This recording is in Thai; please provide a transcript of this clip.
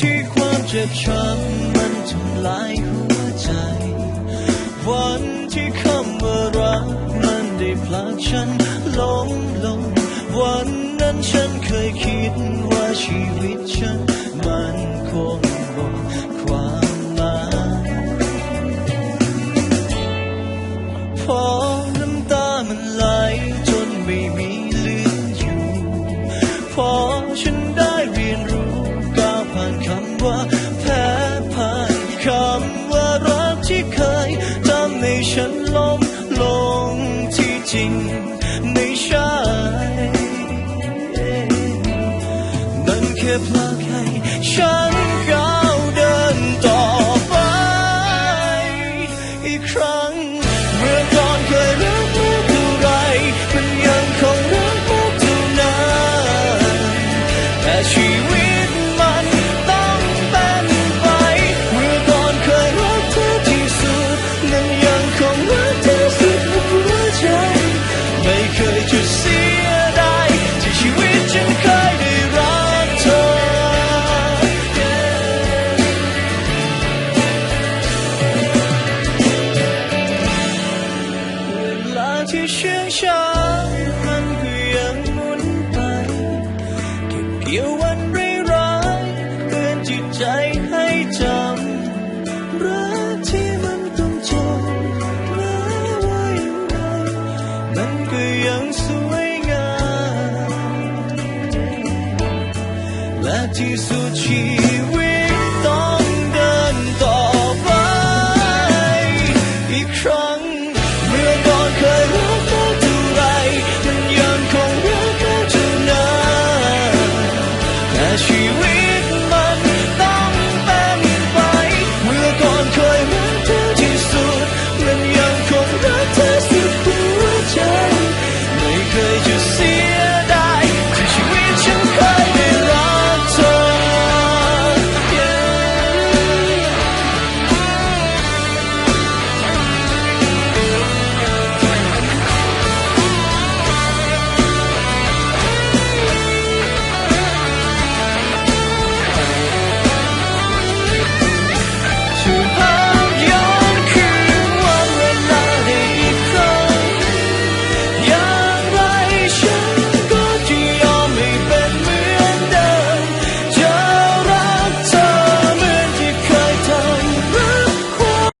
ที่ความเจ็บช้ำมันทำลายหัวใจ วันที่คำว่ารักมันได้พลากฉันลงลง วันนั้นฉันเคยคิดว่าชีวิตฉันมันคงหมดความหมายพอน้ำตามันไหลจนไม่มีเหลืออยู่ พอฉันได้เรียนรู้ ว่าแพ้ผ่านคำว่ารักที่เคยทำให้ฉันล้มลงที่จริงไม่ใช่มันแค่พลาดให้ฉันก้าวเดินต่อไป อีกครั้งเมื่อก่ เชื่องช้ามันก็ยังหมุนไปเก็บเกี่ยววันร้ายเตือนจิตใจให้จำรักที่มันต้องจบแม้ว่าอย่างไรมันก็ยังสวยงามและที่สุดชีวิต